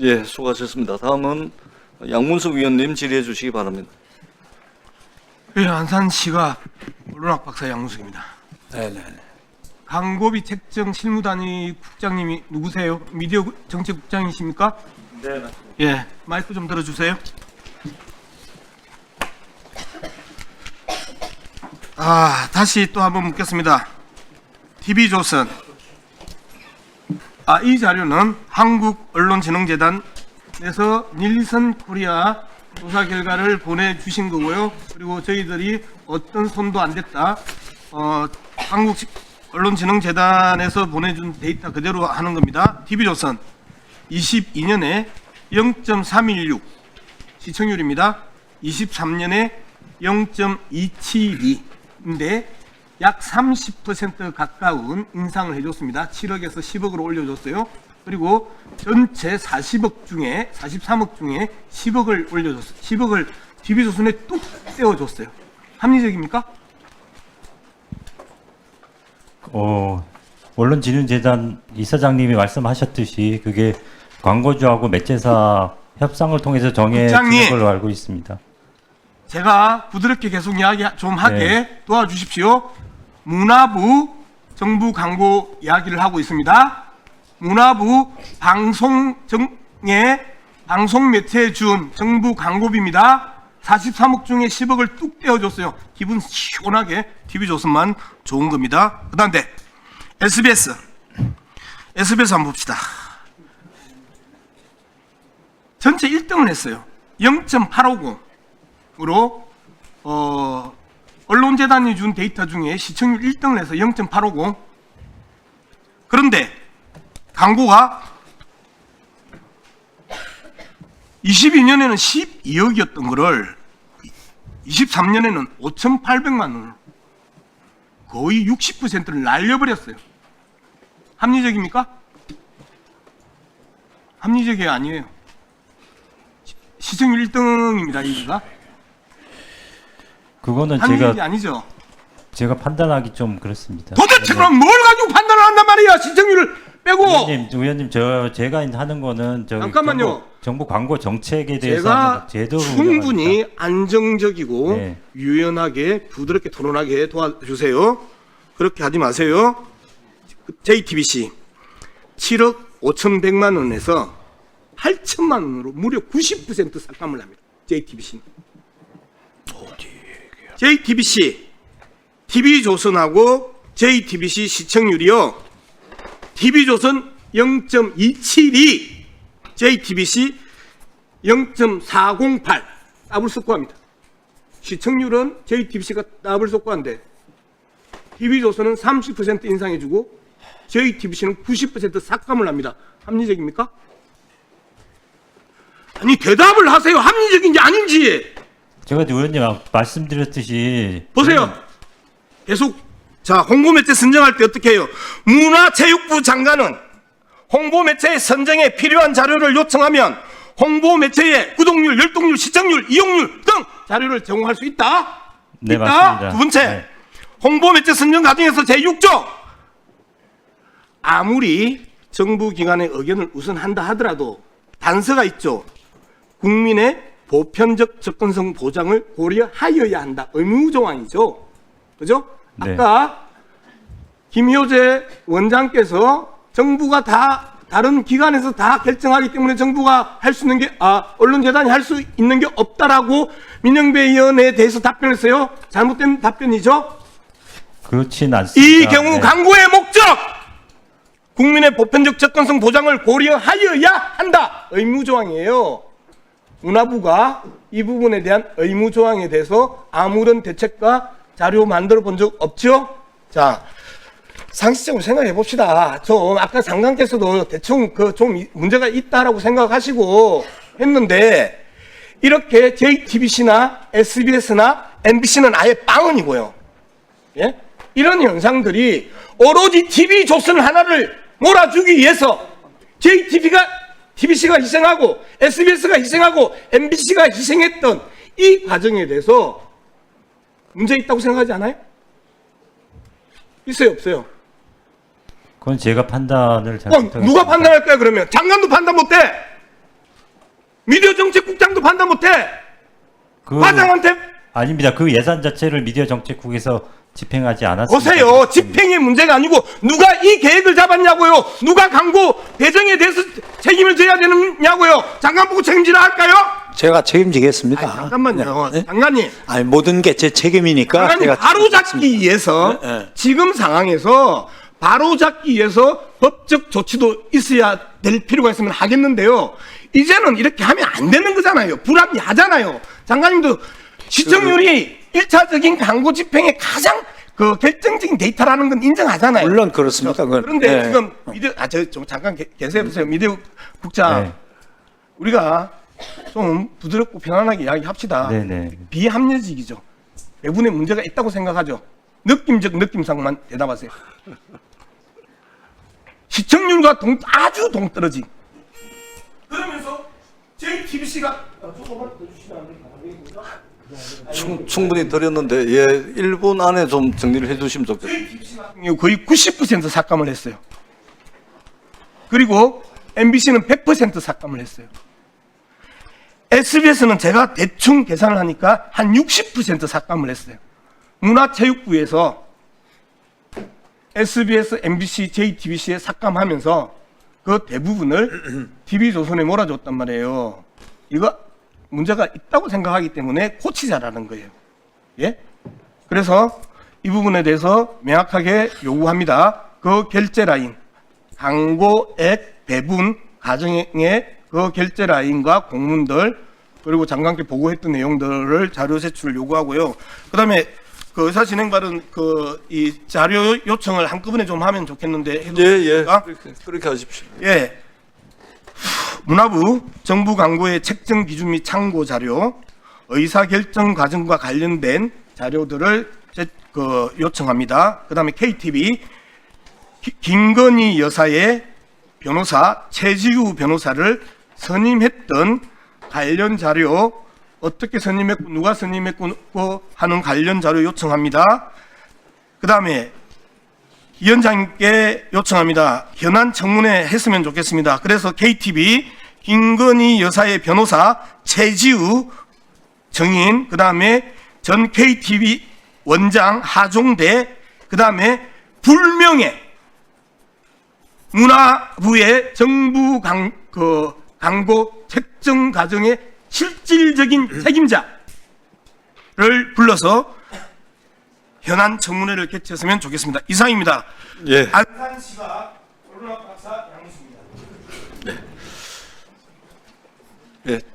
예, 수고하셨습니다. 다음은 양문석 위원님 질의해 주시기 바랍니다. 예, 안산시가 언론학 박사 양무석입니다. 네네. 강고비 책정 실무단위 국장님이 누구세요? 미디어 정책국장이십니까? 네, 맞습니다. 예, 마이크 좀 들어주세요. 아, 다시 또 한번 묻겠습니다. TV조선. 아, 이 자료는 한국언론진흥재단에서 닐슨 코리아 조사 결과를 보내주신 거고요. 그리고 저희들이 어떤 손도 안 댔다. 어, 한국 언론진흥재단에서 보내준 데이터 그대로 하는 겁니다. TV조선 22년에 0.316 시청률입니다. 23년에 0.272인데 약 30% 가까운 인상을 해줬습니다. 7억에서 10억으로 올려줬어요. 그리고 전체 40억 중에 43억 중에 10억을 올려줬어요. 10억을 TV조선에 뚝 떼어줬어요. 합리적입니까? 어, 언론 진흥재단 이사장님이 말씀하셨듯이 그게 광고주하고 매체사 협상을 통해서 국장님! 걸로 알고 있습니다. 제가 부드럽게 계속 이야기 좀 하게 네. 도와주십시오. 문화부 정부 광고 이야기를 하고 있습니다. 문화부 방송정에 방송 매체에 준 정부 광고비입니다. 43억 중에 10억을 뚝 떼어줬어요. 기분 시원하게 TV조선만 좋은 겁니다. 그 다음 에 SBS. SBS 한번 봅시다. 전체 1등을 했어요. 0.850 으로 어, 언론재단이 준 데이터 중에 시청률 1등을 해서 0.850. 그런데 광고가 22년에는 12억이었던 거를 23년에는 5,800만 원으로 거의 60%를 날려버렸어요. 합리적입니까? 합리적이 아니에요. 시- 시청률 1등입니다, 이기가. 그거는 제가 아니죠. 제가 판단하기 좀 그렇습니다. 도대체 그럼 뭘 가지고 판단을 한단 말이야, 시청률을 빼고. 의원님, 의원님 저 제가 하는 거는 저 잠깐만요. 정부, 정부 광고 정책에 대해서 제가 충분히 안정적이고 네. 유연하게 부드럽게 토론하게 도와주세요. 그렇게 하지 마세요. JTBC 7억 5,100만 원에서 8천만 원으로 무려 90% 삭감을 합니다. JTBC는. JTBC TV조선하고 JTBC 시청률이요. TV조선 0.272 JTBC 0.408 더블 속고합니다. 시청률은 JTBC가 더블 속고한데 TV조선은 30% 인상해주고 JTBC는 90% 삭감을 합니다. 합리적입니까? 아니 대답을 하세요. 합리적인지 아닌지 제가 의원님 아- 말씀드렸듯이 보세요. 계속 자 홍보 매체 선정할 때 어떻게 해요? 문화체육부 장관은 홍보 매체 선정에 필요한 자료를 요청하면 홍보 매체의 구독률, 열독률, 시청률, 이용률 등 자료를 제공할 수 있다. 네, 있다. 맞습니다. 두 번째 네. 홍보 매체 선정 과정에서 제6조 아무리 정부 기관의 의견을 우선한다 하더라도 단서가 있죠. 국민의 보편적 접근성 보장을 고려하여야 한다. 의무 조항이죠. 그죠? 네. 아까 김효재 원장께서 정부가 다 다른 기관에서 다 결정하기 때문에 정부가 할 수 있는 게 아, 언론재단이 할 수 있는 게 없다라고 민영배 의원에 대해서 답변했어요. 잘못된 답변이죠. 그렇진 않습니다. 이 경우 네. 광고의 목적 국민의 보편적 접근성 보장을 고려하여야 한다 의무 조항이에요. 문화부가 이 부분에 대한 의무 조항에 대해서 아무런 대책과 자료 만들어 본 적 없죠? 자, 상식적으로 생각해 봅시다. 좀 아까 장관께서도 대충 그 좀 문제가 있다라고 생각하시고 했는데 이렇게 JTBC나 SBS나 MBC는 아예 빵원이고요. 예? 이런 현상들이 오로지 TV 조선 하나를 몰아주기 위해서 JTB가 TBC가 희생하고 SBS가 희생하고 MBC가 희생했던 이 과정에 대해서 문제 있다고 생각하지 않아요? 있어요, 없어요? 그건 제가 판단을 잘 그럼 못하겠습니다. 누가 판단할 거야 그러면? 장관도 판단 못해. 미디어 정책국장도 판단 못해. 그 과장한테 아닙니다. 그 예산 자체를 미디어 정책국에서 집행하지 않았습니다. 보세요. 집행의 문제가 아니고 누가 이 계획을 잡았냐고요. 누가 광고 배정에 대해서 책임을 져야 되느냐고요. 장관 보고 책임지라 할까요? 제가 책임지겠습니다. 아니, 잠깐만요. 네? 장관님. 아니 모든 게 제 책임이니까 장관님 제가 바로 잡기 위해서 네, 네. 지금 상황에서 바로 잡기 위해서 법적 조치도 있어야 될 필요가 있으면 하겠는데요. 이제는 이렇게 하면 안 되는 거잖아요. 불합리하잖아요. 장관님도 시청률이 일 1차적인 광고 집행의 가장 그 결정적인 데이터라는 건 인정하잖아요. 물론 그렇습니다. 그건. 그런데 네. 지금 미디어 아저 좀 잠깐 계- 계세요 보세요. 미디어 국장 네. 우리가 좀 부드럽고 편안하게 이야기합시다. 네 네. 비합리적이죠. 배분에 문제가 있다고 생각하죠. 느낌적 느낌상만 대답하세요. 시청률과 동, 아주 동떨어진. 그러면서 JTBC가 충, 충 분히 드렸는데 예 1분 안에 좀 정리를 해 주시면 좋겠습니다. JTBC 같은 경우 거의 90% 삭감을 했어요. 그리고 MBC는 100% 삭감을 했어요. SBS는 제가 대충 계산을 하니까 한 60% 삭감을 했어요. 문화체육부에서 SBS, MBC, JTBC에 삭감하면서 그 대부분을 TV조선에 몰아줬단 말이에요. 이거 문제가 있다고 생각하기 때문에 고치자라는 거예요. 예? 그래서 이 부분에 대해서 명확하게 요구합니다. 그 결제 라인, 광고액 배분 과정의 그 결제 라인과 공문들 그리고 장관께 보고했던 내용들을 자료 제출을 요구하고요. 그다음에 그 의사 진행 발은 그이 자료 요청을 한꺼번에 좀 하면 좋겠는데 해도 예예 됩니까? 그렇게, 그렇게 하십시오. 예. 문화부 정부 광고의 책정 기준 및 참고 자료, 의사 결정 과정과 관련된 자료들을 제- 그 요청합니다. 그다음에 KTV 기- 김건희 여사의 변호사 최지우 변호사를 선임했던 관련 자료 어떻게 선임했고 누가 선임했고 하는 관련 자료 요청합니다. 그다음에 위원장님께 요청합니다. 현안 청문회 했으면 좋겠습니다. 그래서 KTV 김건희 여사의 변호사 최지우 정인, 그 다음에 전 KTV 원장 하종대, 그 다음에 불명예 문화부의 정부 강, 그 광고 책정 과정의 실질적인 책임자를 불러서 현안 청문회를 개최했으면 좋겠습니다. 이상입니다. 예. 안산시가 코로나 박사 양수입니다. 예.